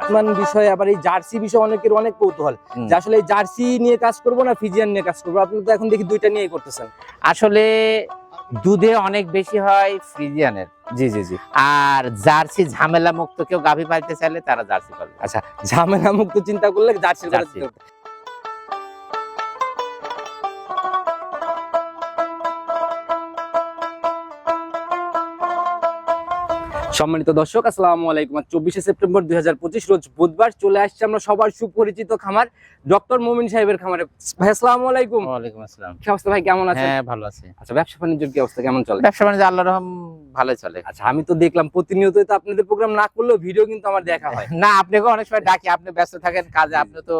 জাতমান বিষয়ে আবার এই জার্সি বিষয়ে অনেকের অনেক কৌতূহল। যে আসলে এই জার্সি নিয়ে কাজ করব না ফিজিয়ান নিয়ে কাজ করব? আপনি তো এখন দেখি দুইটা নিয়েই করতেছেন। আসলে দুধে অনেক বেশি হয় ফ্রিজিয়ানের জি জি জি। আর জার্সি ঝামেলা মুক্ত কেউ গাভী পাইতে চাইলে তারা জার্সি পাবে আচ্ছা ঝামেলা মুক্ত চিন্তা করলে জার্সি। জার্সি। সম্মানিত দর্শক আসসালামু আলাইকুম। চব্বিশে সেপ্টেম্বর দুই হাজার পঁচিশ রোজ বুধবার চলে আসছে আমরা সবার সুপরিচিত খামার ডক্টর মোমিন সাহেবের খামারে। ভাই আসসালামু আলাইকুম। ওয়ালাইকুম আসসালাম। কি অবস্থা ভাই কেমন আছেন? হ্যাঁ ভালো আছে। আচ্ছা ব্যবসা বাণিজ্যের কি অবস্থা কেমন চলে? ব্যবসা বাণিজ্য আল্লাহ রহম ভালোই চলে। আচ্ছা আমি তো দেখলাম প্রতিনিয়তই তো আপনাদের প্রোগ্রাম না করলেও ভিডিও কিন্তু আমার দেখা হয়। না আপনাকে অনেক সময় ডাকি আপনি ব্যস্ত থাকেন কাজে আপনি তো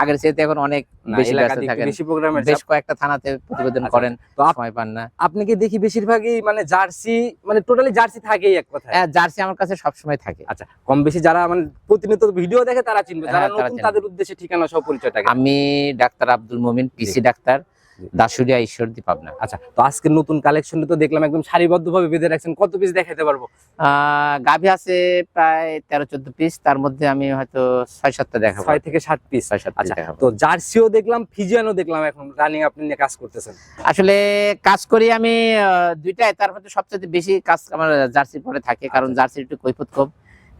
আগের চেয়ে এখন অনেক বেশি ব্যস্ত থাকেন। বেশি প্রোগ্রামের বেশ কয়েকটা থানাতে প্রতিবেদন আচ্ছা, করেন তো সময় পান না। আপনাকে দেখি বেশিরভাগই মানে জার্সি মানে টোটালি জার্সি থাকেই এক কথা হ্যাঁ জার্সি আমার কাছে সবসময় থাকে। আচ্ছা কম বেশি যারা মানে প্রতিনিয়ত ভিডিও দেখে তারা চিনবে যারা হ্যাঁ, তারা নতুন তাদের উদ্দেশ্যে ঠিকানা সহ পরিচয়টা আমি doctor Abdul Momin PC doctor. Dasuria Ishwardi Pabna. আচ্ছা তো আজকের নতুন কালেকশন তো দেখলাম একদম সারিবদ্ধ ভাবে বেঁধে রাখছেন। কত পিস দেখাতে পারব? গাভী আছে প্রায় তেরো চোদ্দ পিস তার মধ্যে আমি হয়তো ছয় সাতটা দেখাবো। ছয় থেকে সাত পিস ছয় সাত আচ্ছা তো জার্সিও দেখলাম ফিজিয়ানও দেখলাম এখন রানিং আপনি নিয়ে কাজ করতেছেন। আসলে কাজ করি আমি দুইটাই তার মধ্যে সবচেয়ে বেশি কাজ আমার জার্সির পরে থাকে কারণ আচ্ছা। জার্সির একটু কৈফত কম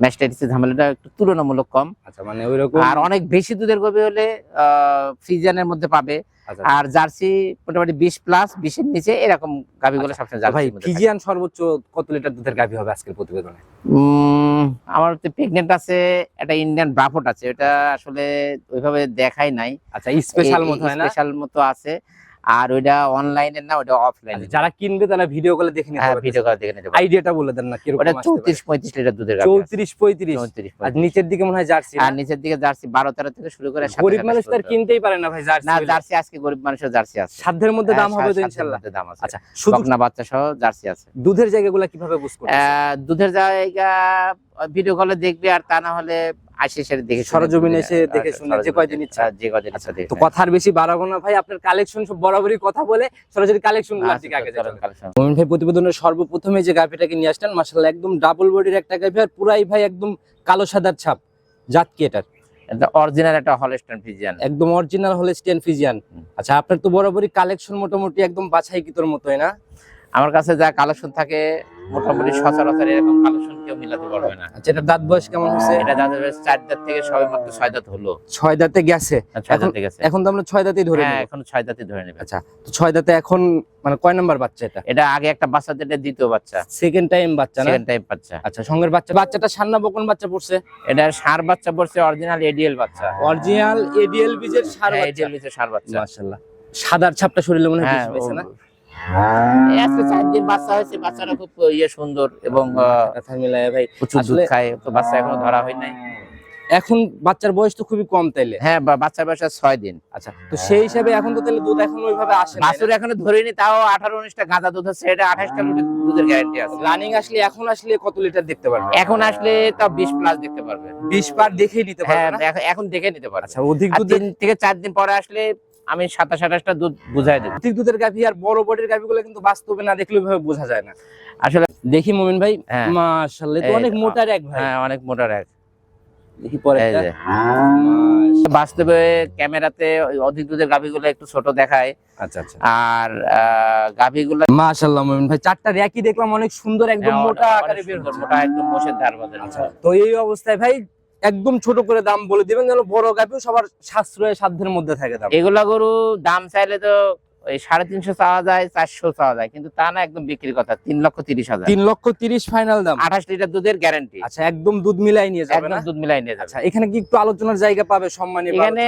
ম্যাস্টাইটিসের ঝামেলাটা একটু তুলনামূলক কম। আচ্ছা মানে ওইরকম আর অনেক বেশি দুধের গভী হলে ফ্রিজিয়ানের মধ্যে পাবে। আর জার্সি মোটামুটি বিশ প্লাস বিশের নিচে এরকম গাভীগুলো গুলো সবসময় ভাই। ফিজিয়ান সর্বোচ্চ কত লিটার দুধের গাভী হবে আজকের প্রতিবেদনে? আমার তো প্রেগনেন্ট আছে একটা ইন্ডিয়ান ব্রাফট আছে ওটা আসলে ওইভাবে দেখাই নাই। আচ্ছা স্পেশাল মতো স্পেশাল মতো আছে। আর ওইটা অনলাইনে না ওটা অফলাইনে আচ্ছা, যারা কিনবে তারা ভিডিও কলে দেখে নিতে হ্যাঁ পারবে ভিডিও করে দেখে নিতে পারবে। আইডিয়াটা বলে দেন না কীরকম ওটা আসতে পারে? চৌত্রিশ পঁয়ত্রিশ লিটার দুধের আছে। চৌত্রিশ পঁয়ত্রিশ আর পঁয়ত্রিশ। নিচের দিকে মনে হয় জার্সি আর নিচের দিকে জার্সি বারো তেরো থেকে শুরু করে গরিব মানুষ তার। কিনতেই পারে না ভাই জার্সি না জার্সি আজকে গরিব মানুষের জার্সি আছে সাধ্যের মধ্যে দাম হ্যাঁ, হবে তো মধ্যে দাম আছে আচ্ছা শুধু বকনা বাচ্চা সহ জার্সি আছে দুধের জায়গাগুলো কীভাবে বুঝ করবে আহ, দুধের জায়গা ভিডিও কলে দেখবে আর তা না হলে আসে এসে দেখে সরজমিনে এসে দেখে আচ্ছা, শুনে যে কয়দিন ইচ্ছা। আচ্ছা, যে কয়দিন ইচ্ছা তো কথার বেশি বাড়াবো না ভাই আপনার কালেকশন সব বরাবরই কথা বলে সরাসরি কালেকশন আচ্ছা, আগে। মোমিন ভাই প্রতিবেদনের সর্বপ্রথমে যে গাভিটাকে নিয়ে আসলেন মাসাল্লাহ একদম ডাবল বডির একটা গাভি আর পুরাই ভাই একদম কালো সাদার ছাপ জাত কি এটার। এটা অরিজিনাল একটা একদম অরিজিনাল ফিজিয়ান আচ্ছা আপনার তো বরাবরই কালেকশন মোটামুটি একদম বাছাই কিতর মতোই না? আমার কাছে যা কালেকশন থাকে মোটামুটি সচরাচর এরকম কালেকশন কেউ মিলাতে পারবে না। আচ্ছা এটা দাঁত বয়স কেমন হচ্ছে এটা যাদের চার দাঁত থেকে সবে মাত্র ছয় দাঁত হলো। ছয় দাঁতে গেছে? ছয় এখন- দাঁতে গেছে। এখন তো আমরা ছয় দাঁতেই ধরে হ্যাঁ এখন ছয় দাঁতে ধরে নেবে। আচ্ছা তো ছয় দাঁতে এখন মানে কয় নাম্বার বাচ্চা এটা? এটা আগে একটা বাচ্চা যেটা দ্বিতীয় বাচ্চা। সেকেন্ড টাইম বাচ্চা না? সেকেন্ড টাইম বাচ্চা। আচ্ছা সঙ্গের বাচ্চা বাচ্চাটা সান্না বকন বাচ্চা পড়ছে? এটা সার বাচ্চা পড়ছে অরিজিনাল এডিএল বাচ্চা। অরিজিনাল এডিএল বীজের সার বাচ্চা। এডিএল নিচে সার বাচ্চা। মাশাআল্লাহ। সাদার ছাপটা শরীরে মনে হয় হ্যাঁ বেশি না? আজকে চার দিন বাচ্চা হয়েছে বাচ্চাটা খুব ইয়ে সুন্দর এবং আহ, কথা মিলায় ভাই প্রচুর দুধ খায় তো বাচ্চা এখনও ধরা হয় নাই। এখন বাচ্চার বয়স তো খুবই কম তাইলে। হ্যাঁ বাচ্চার বয়স ছয় দিন। আচ্ছা তো সেই হিসাবে এখন তো তাহলে দুধ এখন ওইভাবে আসে না। বাছুর এখনও ধরিনি তাও আঠারো উনিশটা গাঁদা দুধ হচ্ছে এটা আঠাশটা দুধের গ্যারান্টি আছে। রানিং আসলে এখন আসলে কত লিটার দেখতে পারবে? এখন আসলে তাও বিশ প্লাস দেখতে পারবে। 20 পার দেখেই নিতে হ্যাঁ পারবে এখন- দেখে নিতে পারবে। আচ্ছা অধিক তিন থেকে চার দিন পরে আসলে আমি সাতাশ আঠাশটা দুধ বুঝাই দেবো। অধিক দুধের গাভী আর বড় বডির গাভীগুলো কিন্তু বাস্তবে না দেখলে ওইভাবে বোঝা যায় না। আসলে দেখি মোমিন ভাই। হ্যাঁ। তো অনেক। মোটার এক ভাই। হ্যাঁ অনেক মোটা এক। দেখি পরে বাস্তবে ক্যামেরাতে ওই অধিক দুধের গাভিগুলো একটু ছোট দেখায়। আচ্ছা আচ্ছা। আর আহ, গাভিগুলো মাশাআল্লাহ মোমিন ভাই চারটা র্যাকই দেখলাম অনেক সুন্দর একদম হ্যাঁ, মোটা আকারে বের মোটা একদম মোষের ধার আচ্ছা তো এই অবস্থায় ভাই একদম ছোট করে দাম বলে দিবেন যেন বড় গাভিও সবার সাশ্রয় সাধ্যের মধ্যে থাকে দাম। এগুলা গরু দাম চাইলে তো ওই সাড়ে তিনশো চাওয়া যায় চারশো চাওয়া যায় কিন্তু তা না একদম বিক্রির কথা তিন লক্ষ তিরিশ হাজার। তিন লক্ষ তিরিশ ফাইনাল দাম। আঠাশ লিটার দুধের গ্যারান্টি আচ্ছা একদম দুধ মিলাই নিয়ে যাবে একদম দুধ মিলাই নিয়ে যাবে। আচ্ছা এখানে কি একটু আলোচনার জায়গা পাবে সম্মানী এখানে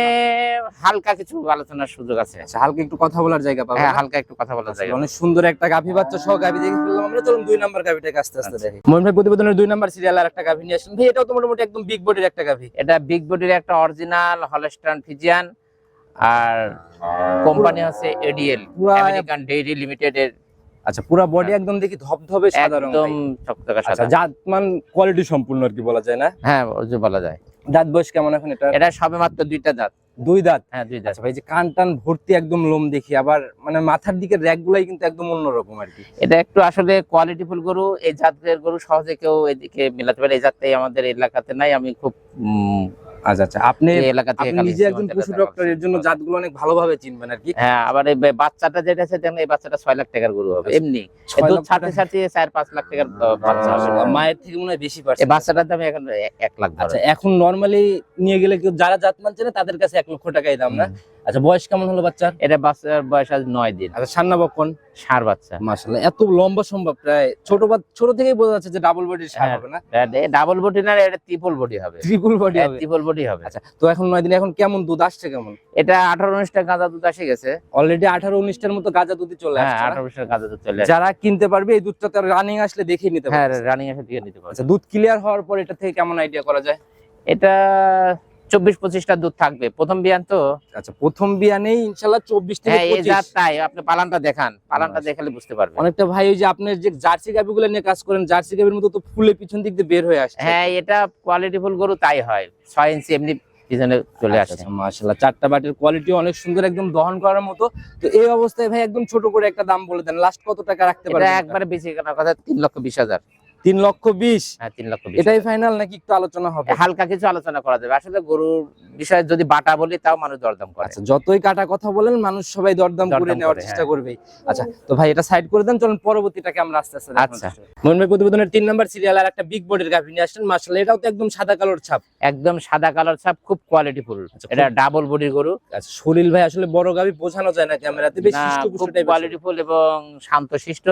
হালকা কিছু আলোচনার সুযোগ আছে। আচ্ছা হালকা একটু কথা বলার জায়গা পাবে হ্যাঁ হালকা একটু কথা বলা আচ্ছা, যায় অনেক সুন্দর একটা গাভী বাচ্চা সহ গাভী দেখে ফেললাম আমরা। চলুন দুই নাম্বার গাভীটাকে আস্তে আস্তে আচ্ছা। দেখি। মোহন ভাই প্রতিবেদনের দুই নাম্বার সিরিয়াল আর একটা গাভী নিয়ে আসলেন ভাই এটাও তো মোটামুটি একদম বিগ বডির একটা গাভী। এটা বিগ বডির একটা অরিজিনাল হলস্টান ফিজিয়ান আর কোম্পানি হচ্ছে এডিএল আমেরিকান ডেইরি লিমিটেড এর আচ্ছা পুরো বডি একদম দেখি ধবধবে সাদা রং একদম চকচকা আচ্ছা সাদা। জাতমান কোয়ালিটি সম্পূর্ণ আর কি বলা যায় না? হ্যাঁ বলা যায়। দাঁত বয়স কেমন এখন এটা এটা সবে মাত্র দুইটা দাঁত। দুই দাঁত? হ্যাঁ দুই দাঁত। আচ্ছা ভাই যে কান টান ভর্তি একদম লোম দেখি আবার মানে মাথার দিকে র্যাক গুলাই কিন্তু একদম অন্যরকম আর কি। এটা একটু আসলে কোয়ালিটি ফুল গরু এই জাতের গরু সহজে কেউ এদিকে মেলাতে পারে। এই জাতটাই আমাদের এলাকাতে নাই আমি খুব আচ্ছা আচ্ছা। আপনি এই এলাকা থেকে নিজে একজন পশু ডক্টর এর জন্য জাতগুলো অনেক ভালোভাবে চিনবেন আর কি। হ্যাঁ আবার এই বাচ্চাটা যেটা আছে দেখেন এই বাচ্চাটা ছয় লাখ টাকার গরু হবে আচ্ছা, এমনি। দুধ ছাড়তে ছাড়তে লাখ টাকার বাচ্চা হবে। মায়ের থেকে মনে হয় বেশি এই বাচ্চাটার দাম এখন নর্মালি লাখ। আচ্ছা এখন নরমালি নিয়ে গেলে কেউ যারা জাত মানছে না তাদের কাছে এক লক্ষ টাকাই দাম না। আচ্ছা বয়স কেমন হলো বাচ্চার? এটা বাচ্চার বয়স আজ নয় দিন। আচ্ছা সান্না বক্ষণ ষাঁড় বাচ্চা। মাশাআল্লাহ এত লম্বা সম্ভব প্রায় ছোট ছোট থেকেই বোঝা যাচ্ছে যে ডাবল বডির সার হ্যাঁ। হবে না? ডাবল বডি না এটা ট্রিপল বডি হবে। ট্রিপল বডি হবে। ট্রিপল বডি হবে। আচ্ছা তো এখন নয় দিন এখন কেমন দুধ আসছে কেমন? এটা আঠারো উনিশটা গাঁদা দুধ আসে গেছে। অলরেডি আঠারো উনিশটার মতো গাজা দুধই চলে হ্যাঁ আসছে? আঠারো উনিশটা গাঁদা দুধ চলে। যারা কিনতে পারবে এই দুধটা তো রানিং আসলে দেখে নিতে হ্যাঁ রানিং আসলে দিয়ে নিতে পারবে। আচ্ছা দুধ ক্লিয়ার হওয়ার পর এটা থেকে কেমন আইডিয়া করা যায়? এটা চব্বিশ পঁচিশটা দুধ থাকবে। প্রথম বিয়ান তো? আচ্ছা প্রথম বিয়ানেই ইনশাল্লাহ চব্বিশ থেকে হ্যাঁ তাই আপনি পালানটা দেখান। পালানটা আচ্ছা। দেখালে বুঝতে পারবেন। অনেকটা ভাই ওই যে আপনার যে জার্সি গাবিগুলো নিয়ে কাজ করেন জার্সি গাবির মতো তো ফুলে পিছন দিক দিয়ে বের হয়ে আসে হ্যাঁ এটা কোয়ালিটিফুল গরু তাই হয়। ছয় ইঞ্চি এমনি পিছনে চলে আসে। আচ্ছা, মাশাআল্লাহ চারটা বাটির কোয়ালিটি অনেক সুন্দর একদম দহন করার মতো। তো এই অবস্থায় ভাই একদম ছোট করে একটা দাম বলে দেন। লাস্ট কত টাকা রাখতে পারবেন? একবারে বেশি কেনার কথা তিন লক্ষ বিশ হাজার। তিন লক্ষ বিশ। হ্যাঁ তিন লক্ষ এটাই ফাইনাল নাকি একটু আলোচনা হবে? হালকা কিছু আলোচনা করা যাবে। আসলে গরুর বিষয়ে যদি বাটা বলি তাও মানুষ দরদাম করে। আচ্ছা যতই কাটা কথা বলেন মানুষ সবাই দরদাম করে নেওয়ার চেষ্টা হ্যাঁ। করবেই। আচ্ছা তো ভাই এটা সাইড করে দেন চলুন পরবর্তীটাকে আমরা আস্তে আস্তে আচ্ছা। চেষ্টা মোহন ভাই প্রতিবেদনের তিন নাম্বার সিরিয়াল আর একটা বিগ বডির গাভি নিয়ে আসছেন। মাশাআল্লাহ এটাও তো একদম সাদা কালোর ছাপ। একদম সাদা কালার ছাপ খুব কোয়ালিটিফুল আচ্ছা, এটা ডাবল বডির গরু। আচ্ছা সলিল ভাই আসলে বড় গাভি বোঝানো যায় না ক্যামেরাতে বেশ না, শিষ্ট খুব কোয়ালিটিফুল এবং শান্তশিষ্ট।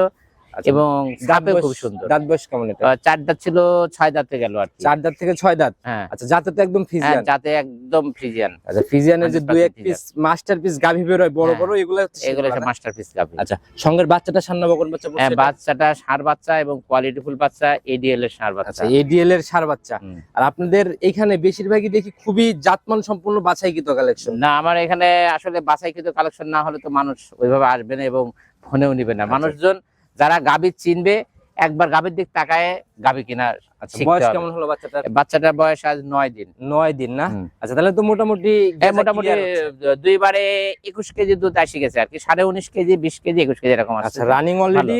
এবং সাপে খুব সুন্দর। আচ্ছা, দাঁত বয়স কেমন এটা? চার দাঁত ছিল ছয় দাঁতে গেল আর চার দাঁত থেকে ছয় দাঁত? হ্যাঁ। আচ্ছা যাতে তো একদম হ্যাঁ ফিজিয়ান যাতে একদম ফ্রিজিয়ান। আচ্ছা ফিজিয়ানের যে দুই এক পিস মাস্টার পিস গাভি বের হয় বড় হ্যাঁ, বড় এগুলো এগুলো সেগুলো না? মাস্টারপিস গাভি। আচ্ছা সঙ্গের বাচ্চাটা সান্না বকন বাচ্চা হ্যাঁ বাচ্চাটা ষাঁড় বাচ্চা এবং কোয়ালিটিফুল বাচ্চা এডিএল এর আচ্ছা বাচ্চা এডিএল এর সার বাচ্চা। আর আপনাদের এখানে বেশিরভাগই দেখি খুবই জাতমান সম্পূর্ণ বাছাইকৃত কালেকশন না আমার এখানে আসলে বাছাইকৃত কালেকশন না হলে তো মানুষ ওইভাবে আসবে না এবং ফোনেও নিবে না। আচ্ছা। মানুষজন যারা গাভী চিনবে একবার গাভীর দিক তাকায় গাভী কিনা আচ্ছা বয়স কেমন হলো বাচ্চাটার? বাচ্চাটার বয়স আজ নয় দিন। নয় দিন না? আচ্ছা তাহলে তো মোটামুটি মোটামুটি দুইবারে একুশ কেজি দুধ আসি গেছে আর কি সাড়ে উনিশ কেজি বিশ কেজি একুশ কেজি এরকম আসছে। আচ্ছা রানিং অলরেডি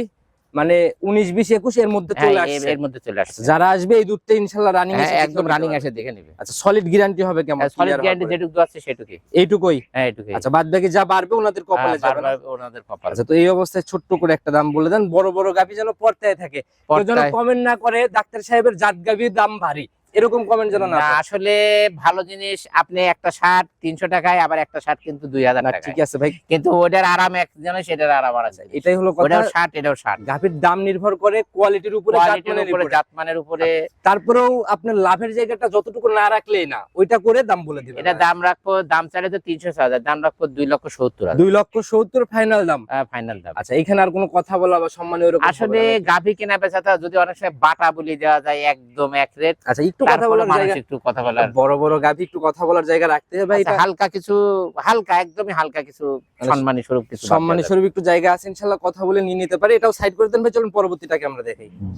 মানে উনিশ বিশ একুশ এর মধ্যে হ্যাঁ, চলে আসছে। এর মধ্যে চলে আসছে। যারা আসবে এই দুধটা ইনশাল্লাহ রানিং হ্যাঁ, একদম রানিং এসে দেখে নেবে। আচ্ছা সলিড গ্যারান্টি হবে কেমন সলিড গ্যারান্টি? যেটুকু আছে সেটুকুই। এইটুকুই? হ্যাঁ এইটুকুই আচ্ছা বাদ বাকি যা বাড়বে ওনাদের কপালে হ্যাঁ, যাবে? ওনাদের কপালে। আচ্ছা তো এই অবস্থায় ছোট্ট করে একটা দাম বলে দেন বড় বড় গাভি যেন পর্তায় থাকে। কেউ যেন কমেন্ট না করে ডাক্তার সাহেবের জাত গাভির দাম ভারী। এরকম কমেন্ট যেন না আসলে ভালো জিনিস আপনি একটা শার্ট তিনশো টাকায় আবার একটা শার্ট কিন্তু দুই হাজার না টাকায়। ঠিক আছে ভাই। কিন্তু ওটার আরাম এক জিনিস এটার আরাম আর আছে এটাই হলো ওটাও শার্ট এটাও শার্ট গাভির দাম নির্ভর করে কোয়ালিটির উপরে জাতমানের উপরে উপরে। তারপরেও আপনার লাভের জায়গাটা যতটুকু না রাখলেই না ওইটা করে দাম বলে দিবেন। এটা দাম রাখব দাম চাইলে তো তিনশো হাজার দাম রাখব দুই লক্ষ সত্তর দুই লক্ষ সত্তর ফাইনাল দাম। ফাইনাল দাম। আচ্ছা এখানে আর কোনো কথা বলা বা সম্মানীয় এরকম আসলে? গাভী কেনা বেচাটা যদি অনেক সময় বাটা বলি দেওয়া যায় একদম এক রেট আচ্ছা একটু কথা বলার জায়গা একটু কথা বলার বড় বড় গাভি একটু কথা বলার জায়গা রাখতে হবে ভাই আচ্ছা, এটা হালকা কিছু হালকা একদমই হালকা কিছু মানে সম্মানী স্বরূপ কিছু সম্মানী স্বরূপ একটু জায়গা আছে ইনশাল্লাহ কথা বলে নিয়ে নিতে পারি। এটাও সাইড করে দেন ভাই চলুন পরবর্তীটাকে আমরা দেখাই হুম।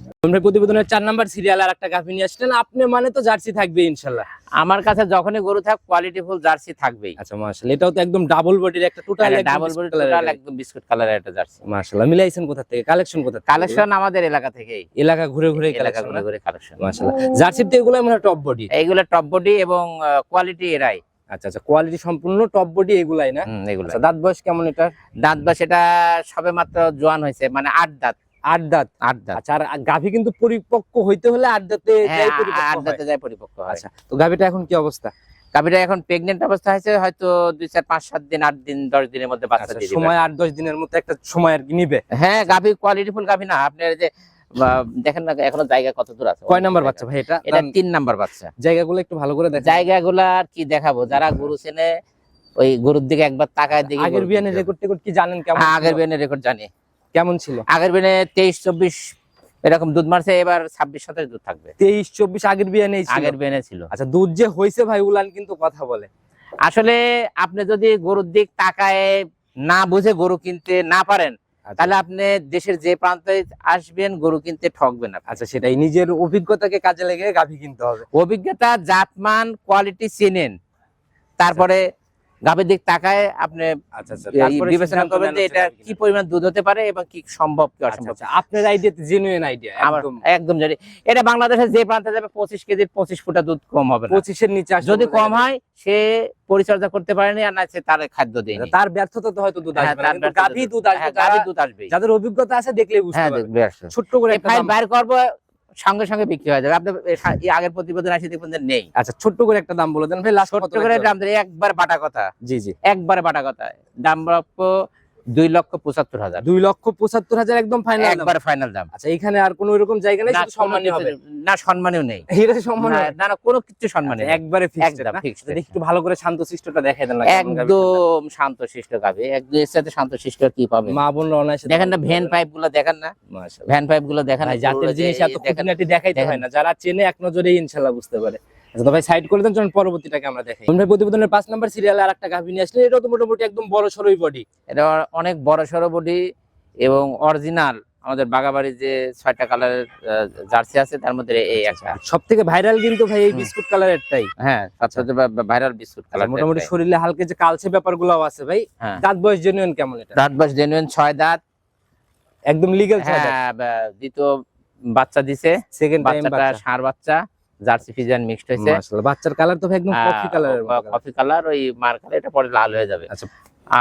প্রতিবেদনের চার নাম্বার সিরিয়াল আর একটা গাভি নিয়ে আসলেন। আপনি মানে তো জার্সি থাকবে ইনশাল্লাহ। আমার কাছে যখনই গরু থাক কোয়ালিটিফুল জার্সি থাকবেই। আচ্ছা মাশাআল্লাহ এটাও তো একদম ডাবল বডির একটা টোটাল ডাবল বডি টোটাল একদম বিস্কুট কালারের একটা জার্সি। মাশাআল্লাহ মিলাইছেন কোথা থেকে? কালেকশন কোথা কালেকশন আমাদের এলাকা থেকেই। এলাকা ঘুরে ঘুরে এলাকা কালেকশন ঘুরে ঘুরে কালেকশন মাশাআল্লাহ। এগুলো মানে টপ বডি এইগুলো টপ বডি এবং কোয়ালিটি এরাই। আচ্ছা আচ্ছা কোয়ালিটি সম্পূর্ণ টপ বডি এগুলাই না? এগুলো আচ্ছা দাঁত বয়স কেমন এটা দাঁত বা সেটা সবে মাত্র জোয়ান হয়েছে মানে আট দাঁত। আট দাঁত? আট দাঁত। আচ্ছা আর গাভি কিন্তু পরিপক্ক হইতে হলে আট দাঁতে হ্যাঁ আট দাঁতে যায় পরিপক্ক আচ্ছা তো গাভিটা এখন কি অবস্থা? গাভীটা এখন প্রেগনেন্ট অবস্থা হয়েছে হয়তো দুই চার পাঁচ সাত দিন আট দিন দশ দিনের মধ্যে বাচ্চা সময় আট দশ দিনের মতো একটা সময় আর কি নিবে? হ্যাঁ গাভী কোয়ালিটিফুল গাভী না আপনার যে দেখেন না এখনও জায়গা কত দূর আছে? কয় নাম্বার বাচ্চা ভাই এটা? এটা তিন নাম্বার বাচ্চা। জায়গাগুলো একটু ভালো করে দেখেন। জায়গাগুলো আর কি দেখাবো? যারা গরু চেনে ওই গরুর দিকে একবার তাকায় দিকে আগের বিয়ানের রেকর্ড টেকর্ড কি জানেন কেমন আগের ছিল? বিয়ানের রেকর্ড জানি। কেমন ছিল? আগের বিয়ানে তেইশ চব্বিশ এরকম দুধ মারছে এবার ছাব্বিশ সাতাশ দুধ থাকবে। তেইশ চব্বিশ আগের বিয়ানেই ছিল। আগের বিয়ানে ছিল। আচ্ছা দুধ যে হয়েছে ভাই উলান কিন্তু কথা বলে। আসলে আপনি যদি গরুর দিক তাকায় না বুঝে গরু কিনতে না পারেন তাহলে আপনি দেশের যে প্রান্তে আসবেন গরু কিনতে ঠকবেন না আচ্ছা সেটাই। নিজের অভিজ্ঞতাকে কাজে লেগে গাভী কিনতে হবে। অভিজ্ঞতা জাতমান কোয়ালিটি চেনেন। তারপরে গাভীর দিক তাকায় আপনি আচ্ছা আচ্ছা তারপরে বিবেচনা করবেন যে এটা কি পরিমাণ দুধ হতে পারে এবং কি সম্ভব কি আচ্ছা, অসম্ভব? আপনার আইডিয়া জেনুইন আইডিয়া একদম। জানি। এটা বাংলাদেশের যে প্রান্তে যাবে পঁচিশ কেজি পঁচিশ ফুটা দুধ কম হবে পঁচিশের নিচে যদি কম হয় সে পরিচর্যা করতে পারেনি আর না সে তার খাদ্য দেয়নি। তার ব্যর্থতা তো হয়তো দুধ হ্যাঁ, আসবে গাভী দুধ- আসবে হ্যাঁ, গাভীর দুধ আসবেই। যাদের অভিজ্ঞতা আছে দেখলেই বুঝতে হ্যাঁ পারবে। দেখবে আসবে। ছোট্ট করে ফাইল বাইর করব সঙ্গে সঙ্গে বিক্রি হয়ে যাবে। আপনি আগের প্রতিবেদন আসি দেখবেন যে নেই। আচ্ছা ছোট্ট করে একটা দাম বলে দেন। ভাই লাস্ট ছোট্ট করে দাম একবার বাটা কথা। জি জি। একবার বাটা কথা। দাম প্রাপ্য দুই লক্ষ পঁচাত্তর হাজার। দুই লক্ষ পঁচাত্তর হাজার একদম ফাইনাল একবার ফাইনাল দাম। আচ্ছা এখানে আর কোনো এরকম জায়গা নেই না সম্মানী হবে? না সম্মানীয় নেই। এটা সম্মান না না, কোনো কিছু সম্মানী আচ্ছা, একবারে একদম আচ্ছা, দেখি একটু ভালো করে শান্ত শিষ্টটা দেখাই দেন একদম শান্ত শিষ্ট গাবে একদম এর সাথে শান্ত শিষ্ট কি পাবে? মা বোনরা অনায়াসে দেখেন না ভ্যান পাইপগুলো দেখেন না? ভ্যান পাইপগুলো দেখেন না, জাতের জিনিস এত খুঁটিনাটি দেখাইতে হয় না। যারা চেনে এক নজরেই ইনশাআল্লাহ বুঝতে পারে। আচ্ছা ভাই সাইড করে দেন চলুন পরবর্তীটাকে আমরা দেখাই। ভাই প্রতিবেদনের পাঁচ নাম্বার সিরিয়ালে আর একটা গাভী নিয়ে আসলে এটাও তো মোটামুটি একদম বড় সরই বডি এটা অনেক বড় সড়ো বডি এবং অরিজিনাল আমাদের বাগাবাড়ির যে ছয়টা কালারের জার্সি আছে তার মধ্যে এই একটা। সব থেকে ভাইরাল কিন্তু ভাই এই। বিস্কুট কালারেরটাই হ্যাঁ সবচেয়ে ভাইরাল বিস্কুট আচ্ছা, কালার মোটামুটি শরীরে হালকা যে কালচে ব্যাপারগুলোও আছে ভাই হ্যাঁ। দাঁত বয়স জেনুইন কেমন এটা? দাঁত বাস জেনুইন ছয় দাঁত। একদম লিগ্যাল হ্যাঁ দ্বিতীয় বাচ্চা দিছে। সেকেন্ড বাচ্চাটা ষাঁড় বাচ্চা। জার্সি ফিজিয়ান মিক্সড হয়েছে। বাচ্চার কালার তো একদম কফি কালারের কফি কালার ওই মার কালার এটা পরে লাল হয়ে যাবে। আচ্ছা।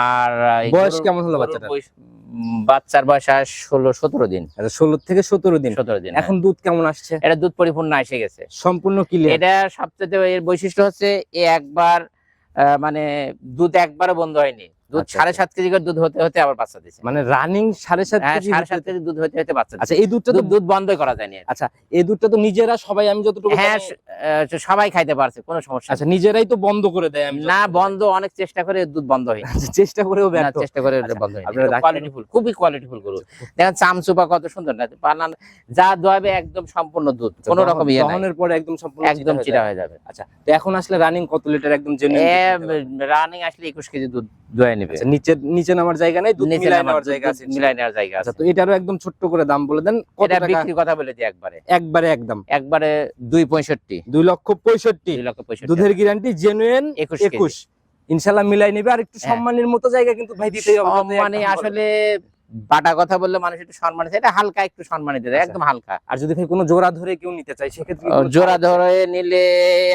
আর বয়স কেমন হলো উম, বাচ্চার বয়স আর ষোলো সতেরো দিন। আচ্ছা ষোলো থেকে সতেরো দিন। সতেরো দিন এখন দুধ কেমন আসছে? হ্যাঁ। এটা দুধ পরিপূর্ণ এসে গেছে। সম্পূর্ণ ক্লিয়ার এটা সবচেয়ে এর বৈশিষ্ট্য হচ্ছে এ একবার মানে দুধ একবারও বন্ধ হয়নি। দুধ আচ্ছা, সাড়ে আচ্ছা। সাত কেজি করে দুধ হতে হতে আবার বাচ্চা দিছে মানে রানিং সাড়ে সাত হ্যাঁ কেজি সাড়ে সাত কেজি দুধ হতে হতে বাচ্চা আচ্ছা এই দুধটা তো দুধ বন্ধই করা যায়নি আচ্ছা এই দুধটা তো নিজেরা সবাই আমি যতটুকু হ্যাঁ সবাই খাইতে পারছে কোনো সমস্যা আচ্ছা নিজেরাই তো বন্ধ করে দেয় আমি না বন্ধ অনেক চেষ্টা করে দুধ বন্ধ জানি। আচ্ছা, চেষ্টা করেও ব্যর্থ। চেষ্টা করে বন্ধ ডাক্তার- কোয়ালিটিফুল খুবই কোয়ালিটিফুল গরু। দেখেন চামচুপা কত সুন্দর না পানান যা দোয়াবে একদম সম্পূর্ণ দুধ কোনো রকম ইয়ে দহনের পরে একদম সম্পূর্ণ একদম চিটা চিটা হয়ে হয়ে যাবে। আচ্ছা তো এখন আসলে রানিং কত লিটার একদম জেনুইন রানিং আসলে একুশ কেজি দুধ নেবে। আচ্ছা নিচে নিচে নামার জায়গা নাই দুধ মিলাই নেওয়ার জায়গা আছে মিলাই নেওয়ার জায়গা আচ্ছা আছে। তো এটারও একদম ছোট্ট করে দাম বলে দেন কত টাকা? বিক্রির কথা বলে দিই একবারে। একবারে একদম। একবারে দুই পঁয়ষট্টি। দুই লক্ষ পঁয়ষট্টি। দুই লক্ষ পঁয়ষট্টি। দুধের গ্যারান্টি জেনুইন মিলাই নেবে আর একটু হ্যাঁ। সম্মানের মতো জায়গা কিন্তু ভাই দিতেই হবে মানে আসলে বাটা কথা বললে মানুষ একটু সম্মান দিতে এটা হালকা একটু সম্মান দিতে দেয়, আচ্ছা। একদম হালকা। আর যদি ভাই কোনো জোড়া ধরে কেউ নিতে চায় সেক্ষেত্রে জোড়া ধরে নিলে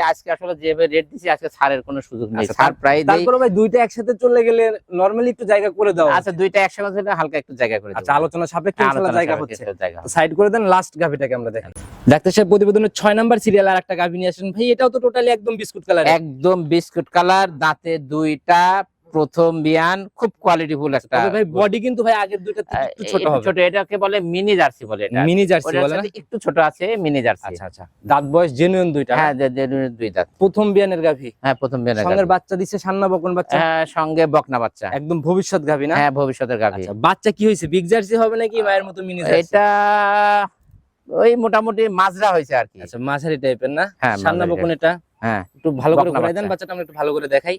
আজকে আসলে যে রেট দিছি আজকে ছাড়ের কোনো সুযোগ নেই। আচ্ছা, ছাড় প্রায় দেই। তারপরে ভাই দুইটা একসাথে চলে গেলে নরমালি একটু জায়গা করে দাও। আচ্ছা দুইটা একসাথে হলে হালকা একটু জায়গা করে আচ্ছা আলোচনা সাপেক্ষে ইনশাল্লাহ জায়গা হচ্ছে। সাইড করে দেন লাস্ট গাভিটাকে আমরা দেখেন ডাক্তার সাহেব প্রতিবেদনের ছয় নাম্বার সিরিয়াল আর একটা গাভি নিয়ে আসেন। ভাই এটাও তো টোটালি একদম বিস্কুট কালার একদম বিস্কুট কালার দাঁতে দুইটা প্রথম বিয়ান খুব কোয়ালিটিফুল একটা ভাই বডি কিন্তু ভাই আগের আহ, একটু ছোট হবে। ছোট এটাকে বলে মিনি জার্সি বলে এটা। মিনি জার্সি বলে না? একটু ছোট আছে মিনি জার্সি আচ্ছা আচ্ছা। দাঁত বয়স জেনুইন দুইটা হ্যাঁ দে- দুই দাঁত প্রথম বিয়ানের গাভি? হ্যাঁ প্রথম বিয়ানের সঙ্গের বাচ্চা দিচ্ছে সান্না বকন বাচ্চা? হ্যাঁ, সঙ্গে বকনা বাচ্চা। একদম ভবিষ্যৎ গাভি না? হ্যাঁ ভবিষ্যতের গাভী। আচ্ছা বাচ্চা কি হয়েছে? বিগ জার্সি হবে নাকি মায়ের মতো মিনি জার্সি এটা ওই মোটামুটি মাজরা হয়েছে আর কি। আচ্ছা মাঝারি টাইপের না? হ্যাঁ, সান্না বকন এটা? হ্যাঁ। একটু ভালো করে ঘুরাই দেন বাচ্চাটা আমরা একটু ভালো করে দেখাই।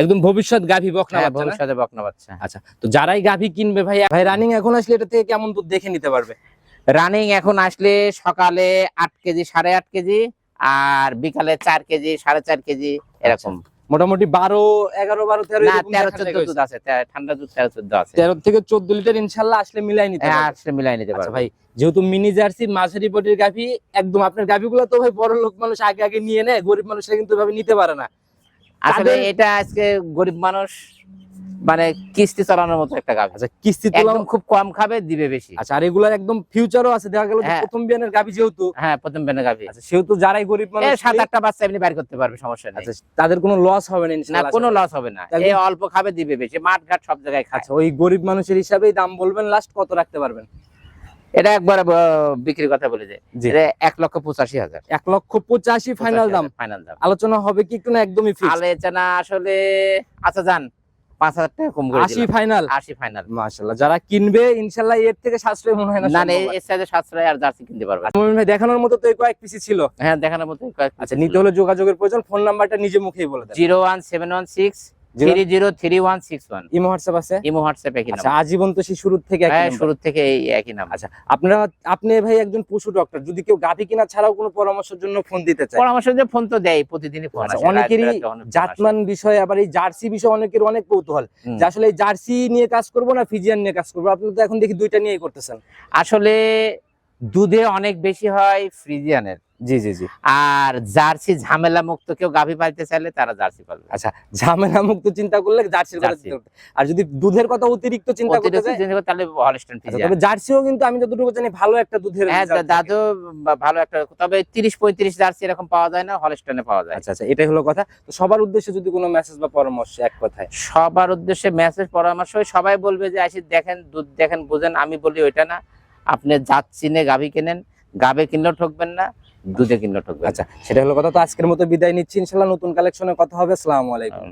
একদম ভবিষ্যৎ গাভী বকনা হ্যাঁ বাচ্চা? ভবিষ্যতে বকনা বাচ্চা। আচ্ছা তো যারাই গাভী কিনবে ভাই ভাই রানিং এখন আসলে এটা থেকে কেমন দুধ দেখে নিতে পারবে? রানিং এখন আসলে সকালে আট কেজি সাড়ে আট কেজি আর বিকালে চার কেজি সাড়ে চার কেজি এরকম। মোটামুটি বারো এগারো বারো তেরো তেরো চোদ্দ আছে ঠান্ডা দুধ তেরো চোদ্দ আছে। তেরো থেকে চোদ্দ লিটার ইনশাল্লাহ আসলে মিলাই নিতে হ্যাঁ আসলে মিলাই নিতে পারে পারবে। ভাই যেহেতু মিনি জার্সি মাঝারি বডির গাভি একদম আপনার গাভিগুলো তো ভাই বড় লোক মানুষ আগে আগে নিয়ে নেয় গরিব মানুষরা কিন্তু ভাবে নিতে পারে না। আসলে এটা আজকে গরিব মানুষ মানে কিস্তি চালানোর মতো একটা গাভী। আচ্ছা কিস্তি একদম খুব কম খাবে দিবে বেশি। আচ্ছা আর এগুলার একদম ফিউচারও আছে। দেখা গেল হ্যাঁ। প্রথম বিয়ানের গাভি যেহেতু হ্যাঁ প্রথম বেনে গাভী। আচ্ছা সেহেতু যারাই গরিব মানুষ সাত আটটা বাচ্চা এমনি বাইর করতে পারবে সমস্যা নেই। আচ্ছা তাদের কোনো লস হবে না না কোনো লস হবে না। এই অল্প খাবে দিবে বেশি। মাঠ ঘাট সব জায়গায় খায়। আচ্ছা ওই গরিব মানুষের হিসাবেই দাম বলবেন লাস্ট কত রাখতে পারবেন? এটা একবার বিক্রির কথা বলে যে এটা এক লক্ষ পঁচাশি হাজার। এক লক্ষ পঁচাশি ফাইনাল দাম। ফাইনাল দাম। আলোচনা হবে কি একটু না একদমই ফিক্স আলোচনা আসলে আচ্ছা যান। পাঁচ হাজার টাকা কম করে আশি ফাইনাল আশি ফাইনাল মাশাআল্লাহ। যারা কিনবে ইনশাল্লাহ এর থেকে সাশ্রয় মনে হয় না এর সাশ্রয় আর জার্সি কিনতে পারবে আচ্ছা, ভাই দেখানোর মতো তো কয়েক পিসি ছিল। হ্যাঁ দেখানোর মতো আচ্ছা নিতে হলে যোগাযোগের প্রয়োজন ফোন নাম্বারটা নিজে মুখেই বলে দেন। Zero one seven one six আপনারা আপনি ভাই একজন পশু ডক্টর যদি কেউ গাভী কিনা ছাড়াও কোনো পরামর্শের জন্য ফোন দিতে চায়। ফোন তো দেয় প্রতিদিনই ফোন আচ্ছা, অনেকেরই। জাতমান বিষয়ে আবার এই জার্সি বিষয়ে অনেকের অনেক কৌতূহল। যে আসলে এই জার্সি নিয়ে কাজ করব না ফিজিয়ান নিয়ে কাজ করব? আপনি তো এখন দেখি দুইটা নিয়েই করতেছেন। আসলে দুধে অনেক বেশি হয় ফ্রিজিয়ানের। জি জি জি। আর জার্সি ঝামেলা মুক্ত কেউ গাভী পালতে চাইলে তারা জার্সি পালবে। আচ্ছা ঝামেলা মুক্ত চিন্তা করলে জার্সির কথা জার্সি। চিন্তা করতে আর যদি দুধের কথা অতিরিক্ত চিন্তা করতে চায় তাহলে হলস্টেন আচ্ছা, ফ্রিজিয়ান তবে জার্সিও কিন্তু আমি যতটুকু জানি ভালো একটা দুধের হ্যাঁ দাদু ভালো একটা তবে তিরিশ পঁয়ত্রিশ জার্সি এরকম পাওয়া যায় না হলস্টেনে পাওয়া যায়। আচ্ছা আচ্ছা এটাই হলো কথা। তো সবার উদ্দেশ্যে যদি কোনো মেসেজ বা পরামর্শ এক কথায়। সবার উদ্দেশ্যে মেসেজ পরামর্শ সবাই বলবে যে আসি দেখেন দুধ দেখেন বুঝেন আমি বলি ওইটা না। আপনি জাত চিনে গাভী কেনেন গাবে কিনলেও ঠকবেন না দুধে কিনলে ঠকবে আচ্ছা সেটা হলো কথা। তো আজকের মতো বিদায় নিচ্ছি। ইনশাল্লাহ নতুন কালেকশনে কথা হবে। আসসালামু আলাইকুম।